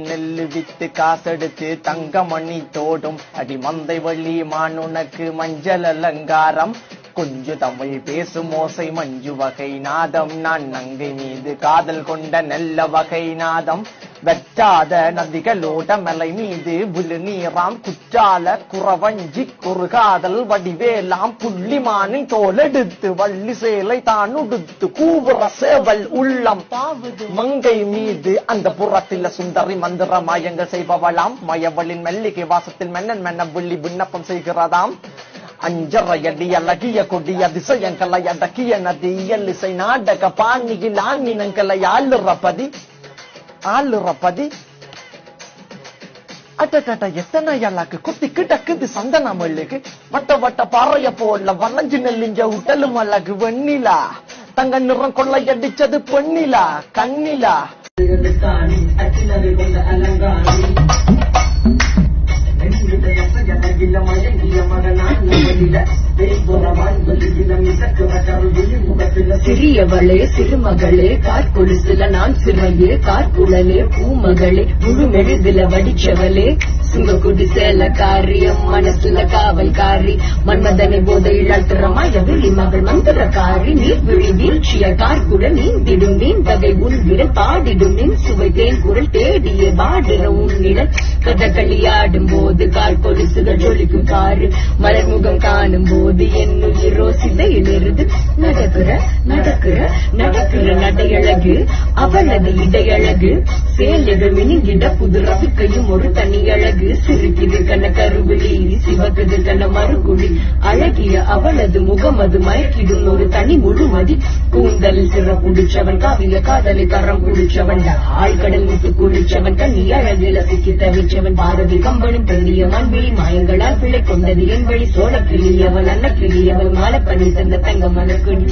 நெல்லு வித்து காசெடுத்து தங்கமணி தோடும். அடி மந்தை வள்ளி மான் உனக்கு மஞ்சள் அலங்காரம். கொஞ்சு தமிழ் பேசும் ஓசை மஞ்சு வகை நாதம். நான் நங்கை மீது காதல் கொண்ட நல்ல வகை நாதம். வெட்டாத நதிகளோட மலை மீது விழு நீராம் குற்றால குறவஞ்சி குறுகாதல் வடிவேலாம் புள்ளிமானின் தோலெடுத்து வள்ளி சேலை தான் உடுத்து கூவுற சேவல் உள்ளம். மங்கை மீது அந்த புறத்தில சுந்தரி மந்திர மாயங்கள் செய்பவளாம்? மயவளின் மெல்லிகை வாசத்தில் மென்னன் மென்ன புள்ளி விண்ணப்பம் செய்கிறதாம். அஞ்சரையடி அழகிய கொடிய அதிசயங்களை அடக்கிய நதி இயலிசை நாடக பாணியில் ஆண்மினங்களை ஆளுறப்பதி ஆளுறப்பதி அட்டட்ட எத்தனை எல்லாக்கு குத்தி கிடக்குது சந்தன மல்லுக்கு வட்ட வட்ட பாறைய போல வளைஞ்சு நெல்லிஞ்ச உடலும் அழகு வெண்ணிலா. தங்க நிறம் கொள்ளையடிச்சது பெண்ணிலா கண்ணிலா. அலங்காரி மயங்கிய மகனான் சில சிறியவளே சிறுமகளே காற்கொழுசுல நான் சிறையே கார்குழலே பூமகளே முழு மெழுதுல வடிச்சவளே. சுங்கக்குடி சேல காரியம் மனசுல காவல்காரி மன்மதனை போதையில் அழுத்துறமாய எதிரி மகள் மந்திரக்காரி நீர் விழி வீழ்ச்சிய கார்குட நீந்திடும் மீன் வகை உள்விட பாடிடும் நின் சுவை தேன் குரல் தேடிய பாடுற உன்னிட கதகளியாடும் போது கார்கொலு கொலுசுகள் ஜொலிக்கும் காரு மலர்முகம் காணும் போது என்னுயிர் ரோசிதையிலிருந்து நடக்கிற நடக்கிற நடக்கிற நடையழகு அவளது இடையழகு. சேலைகள் மினிங்கிட புது ரவிக்கையும் ஒரு தனி அழகு. சிரிக்குது கண்ண கருவிழி சிவக்குது கண்ண மறுகுழி. அழகிய அவளது முகம் அது மயக்கிடும் ஒரு தனி முழுமதி. கூந்தலில் சிற புடிச்சவன் காவிய காதலி கரம் குடிச்சவன் ஆழ்கடல் விட்டு குடிச்சவன் கண்ணி அழகில சிக்கி தவிச்சவன் பாரதி கம்பனும் பெண்ணிய மண்பிழி மாயங்களால் பிள்ளை கொண்டது என் வழி சோழ கிளியவள் அன்ன கிளியவள் மாலப்பணி தந்த தங்க மலக்குடி